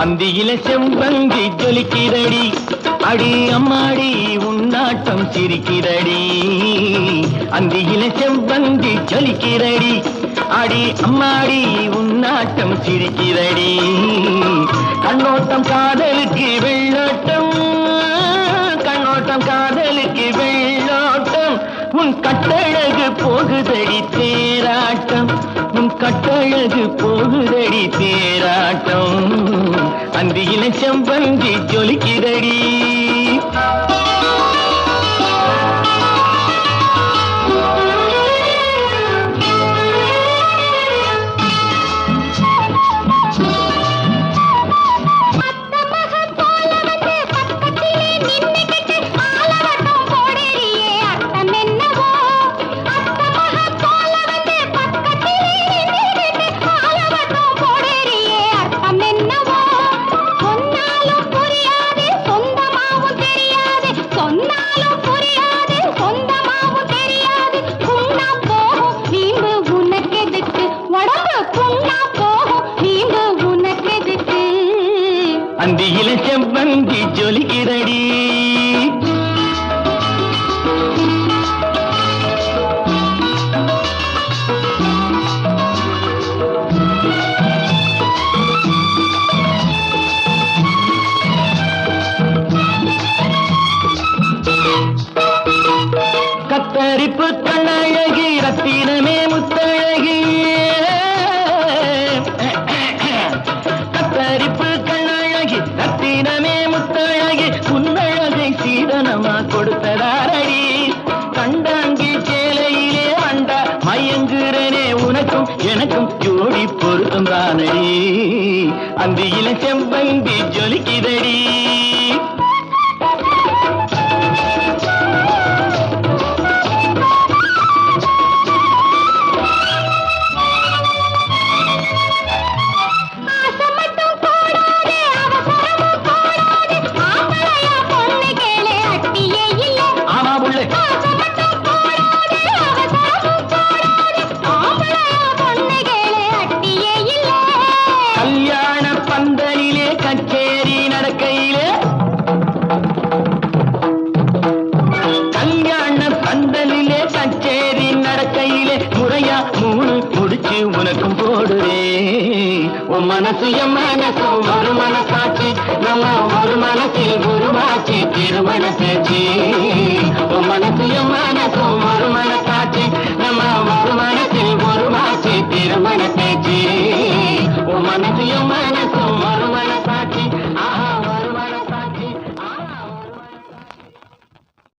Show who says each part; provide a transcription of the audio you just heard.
Speaker 1: அந்தியில செம்பங்கி ஜொலிக்கிறடி. அடி அம்மாடி உன்னாட்டம் சிரிக்கிறடி. அந்தியில செம்பங்கி ஜொலிக்கிறடி. அடி அம்மாடி உன்னாட்டம் சிரிக்கிறடி. கண்ணோட்டம் காதலுக்கு வெள்ளோட்டம். கண்ணோட்டம் காதலுக்கு வெள்ளோட்டம். உன் கட்டழகு போகுதடி தேராட்டம். உன் கட்டழகு போகுதடி தேராட்டம். அந்தியில செம்பந்தி ஜொலிக்கிறடி. அந்தியில செம்பந்தி ஜொலிக்கிறடி. கத்தரிப்பு கண்ணழகி ரத்தினமே முத்தழகி கொடுத்ததாரடி கண்டாங்கி சேலையிலே வந்தா மயங்குறனே உனக்கும் எனக்கும் ஜோடி பொருத்தம் தானடி. அந்தியில செம்பந்தி ஜொலிக்குதடி. உனக்கும் போடுறே. உன் மனசு என் மனசு ஒரு மனசாச்சு நம்ம ஒரு மனசில் குருவாச்சி திருமண பேச்சு